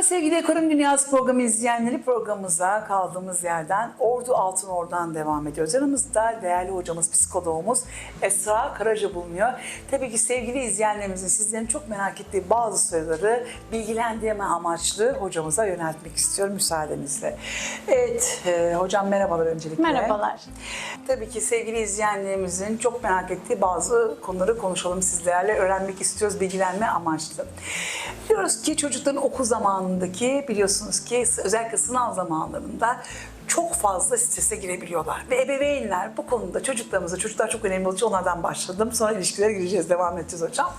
Merhaba sevgili Ekonomi Dünyası programı izleyenleri programımıza kaldığımız yerden Ordu Altın Ordu'dan devam ediyoruz. Yanımızda değerli hocamız, psikologumuz Esra Karaca bulunuyor. Tabii ki sevgili izleyenlerimizin sizlerin çok merak ettiği bazı soruları bilgilendirme amaçlı hocamıza yöneltmek istiyorum müsaadenizle. Evet, e, hocam merhabalar öncelikle. Merhabalar. Tabii ki sevgili izleyenlerimizin çok merak ettiği bazı konuları konuşalım sizlerle. Öğrenmek istiyoruz bilgilenme amaçlı. Biliyoruz ki çocukların okul zamanındaki biliyorsunuz ki özellikle sınav zamanlarında çok fazla strese girebiliyorlar. Ve ebeveynler bu konuda çocuklarımıza, çocuklar çok önemli olduğu onlardan başladım. Sonra ilişkilere gireceğiz, devam edeceğiz hocam.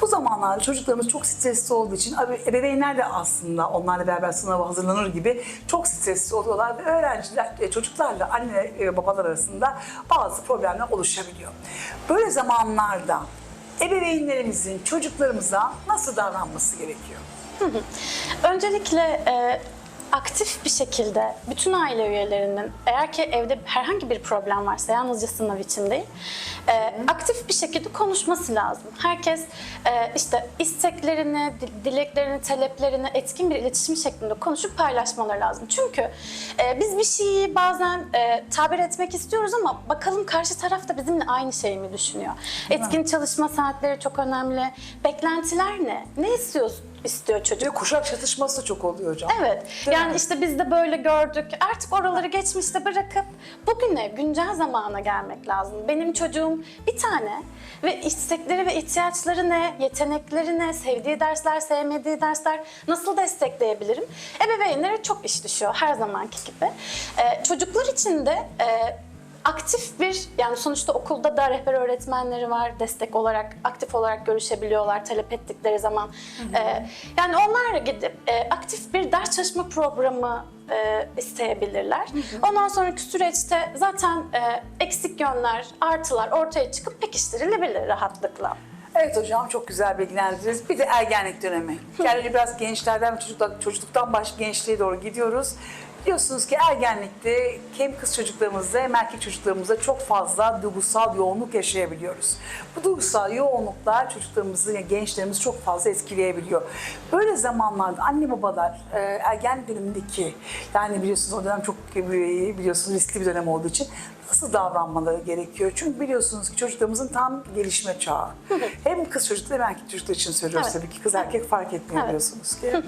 Bu zamanlarda çocuklarımız çok stresli olduğu için ebe- ebeveynler de aslında onlarla beraber sınava hazırlanır gibi çok stresli oluyorlar ve öğrenciler, e, çocuklarla anne ve babalar arasında bazı problemler oluşabiliyor. Böyle zamanlarda ebeveynlerimizin çocuklarımıza nasıl davranması gerekiyor? Öncelikle e, aktif bir şekilde bütün aile üyelerinin eğer ki evde herhangi bir problem varsa yalnızca sınav için değil, e, aktif bir şekilde konuşması lazım. Herkes e, işte isteklerini, di- dileklerini, taleplerini etkin bir iletişim şeklinde konuşup paylaşmaları lazım. Çünkü e, biz bir şeyi bazen e, tabir etmek istiyoruz ama bakalım karşı taraf da bizimle aynı şeyi mi düşünüyor? Etkin çalışma saatleri çok önemli. Beklentiler ne? Ne istiyorsun? İstiyor çocuk? Ve kuşak çatışması çok oluyor hocam. Evet. Değil yani mi? işte biz de böyle gördük. Artık oraları geçmişte bırakıp bugüne, güncel zamana gelmek lazım. Benim çocuğum bir tane ve istekleri ve ihtiyaçları ne, yetenekleri ne, sevdiği dersler, sevmediği dersler nasıl destekleyebilirim? Ebeveynlere çok iş düşüyor her zamanki gibi. Ee, çocuklar için de e, aktif bir yani sonuçta okulda da rehber öğretmenleri var destek olarak aktif olarak görüşebiliyorlar talep ettikleri zaman Ee, yani onlarla gidip e, aktif bir ders çalışma programı e, isteyebilirler. Ondan sonraki süreçte zaten e, eksik yönler, artılar ortaya çıkıp pekiştirilebilir rahatlıkla. Evet hocam çok güzel bilgilendirdiniz. Bir de ergenlik dönemi. Yani biraz gençlerden çocuklar, çocukluktan baş gençliğe doğru gidiyoruz. Biliyorsunuz ki ergenlikte hem kız çocuklarımızda hem erkek çocuklarımızda çok fazla duygusal yoğunluk yaşayabiliyoruz. Bu duygusal yoğunluklar çocuklarımızı, yani gençlerimizi çok fazla etkileyebiliyor. Böyle zamanlarda anne babalar e, ergen dönemindeki yani biliyorsunuz o dönem çok e, biliyorsunuz riskli bir dönem olduğu için nasıl davranmaları gerekiyor? Çünkü biliyorsunuz ki çocuklarımızın tam gelişme çağı. hem kız çocukları hem erkek çocuklar için söylüyoruz Evet. tabii ki. Kız erkek fark etmiyor Evet. biliyorsunuz ki.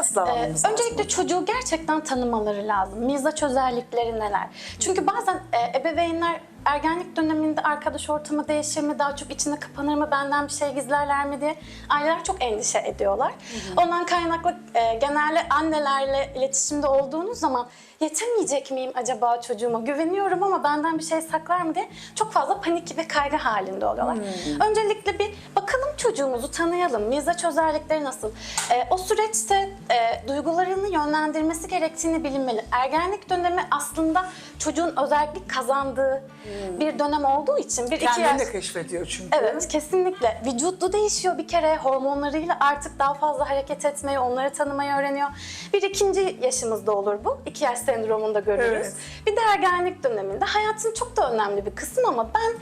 Nasıl Ee, davranmamız lazım? öncelikle çocuğu gerçekten tanımaları lazım. Mizaç özellikleri neler? Çünkü bazen e, ebeveynler ergenlik döneminde arkadaş ortamı değişir mi, daha çok içine kapanır mı, benden bir şey gizlerler mi diye aileler çok endişe ediyorlar. Ondan kaynaklı e, genelde annelerle iletişimde olduğunuz zaman yetemeyecek miyim acaba çocuğuma, güveniyorum ama benden bir şey saklar mı diye çok fazla panik ve kaygı halinde oluyorlar. Öncelikle bir bakalım çocuğumuzu tanıyalım, mizaç özellikleri nasıl? E, o süreçte e, duygularını yönlendirmesi gerektiğini bilinmeli. Ergenlik dönemi aslında çocuğun özellik kazandığı bir dönem olduğu için bir iki Kendini yaş... de keşfediyor çünkü. Evet kesinlikle. Vücudu değişiyor bir kere hormonlarıyla artık daha fazla hareket etmeyi, onları tanımayı öğreniyor. Bir ikinci yaşımızda olur bu. İki yaş sendromunda görürüz. Evet. Bir de ergenlik döneminde hayatın çok da önemli bir kısım ama ben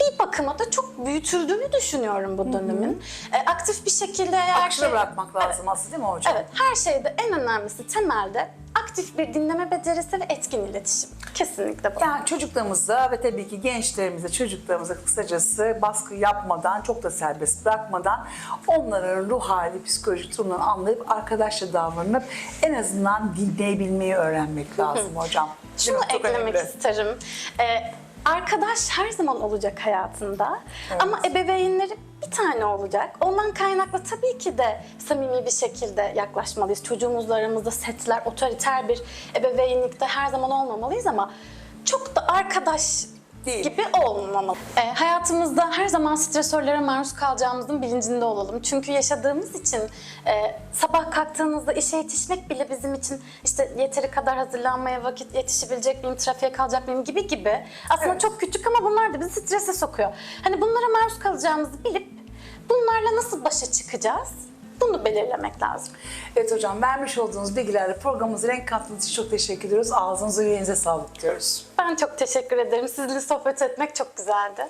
bir bakıma da çok büyütüldüğünü düşünüyorum bu dönemin. E, aktif bir şekilde eğer Akışına ki- bırakmak lazım aslında değil mi hocam? Evet, her şeyde en önemlisi temelde aktif bir dinleme becerisi ve etkin iletişim. Kesinlikle bu. Yani çocuklarımıza ve tabii ki gençlerimize, çocuklarımıza kısacası baskı yapmadan, çok da serbest bırakmadan onların ruh hali, psikolojik durumlarını anlayıp arkadaşça davranıp en azından dinleyebilmeyi öğrenmek lazım hocam. Şunu eklemek önemli. isterim. Ee, arkadaş her zaman olacak hayatında Evet. ama ebeveynleri bir tane olacak. Ondan kaynaklı tabii ki de samimi bir şekilde yaklaşmalıyız. Çocuğumuzla aramızda setler, otoriter bir ebeveynlikte her zaman olmamalıyız ama çok da arkadaş Değil. gibi olmamalı. Ee, hayatımızda her zaman stresörlere maruz kalacağımızın bilincinde olalım. Çünkü yaşadığımız için e, sabah kalktığınızda işe yetişmek bile bizim için işte yeteri kadar hazırlanmaya vakit yetişebilecek miyim, trafiğe kalacak mıyım gibi gibi. Aslında Evet. çok küçük ama bunlar da bizi strese sokuyor. Hani bunlara maruz kalacağımızı bilip bunlarla nasıl başa çıkacağız? Bunu belirlemek lazım. Evet hocam vermiş olduğunuz bilgilerle programımıza renk kattığınız için çok teşekkür ediyoruz. Ağzınıza yüreğinize sağlık diyoruz. Ben çok teşekkür ederim. Sizinle sohbet etmek çok güzeldi.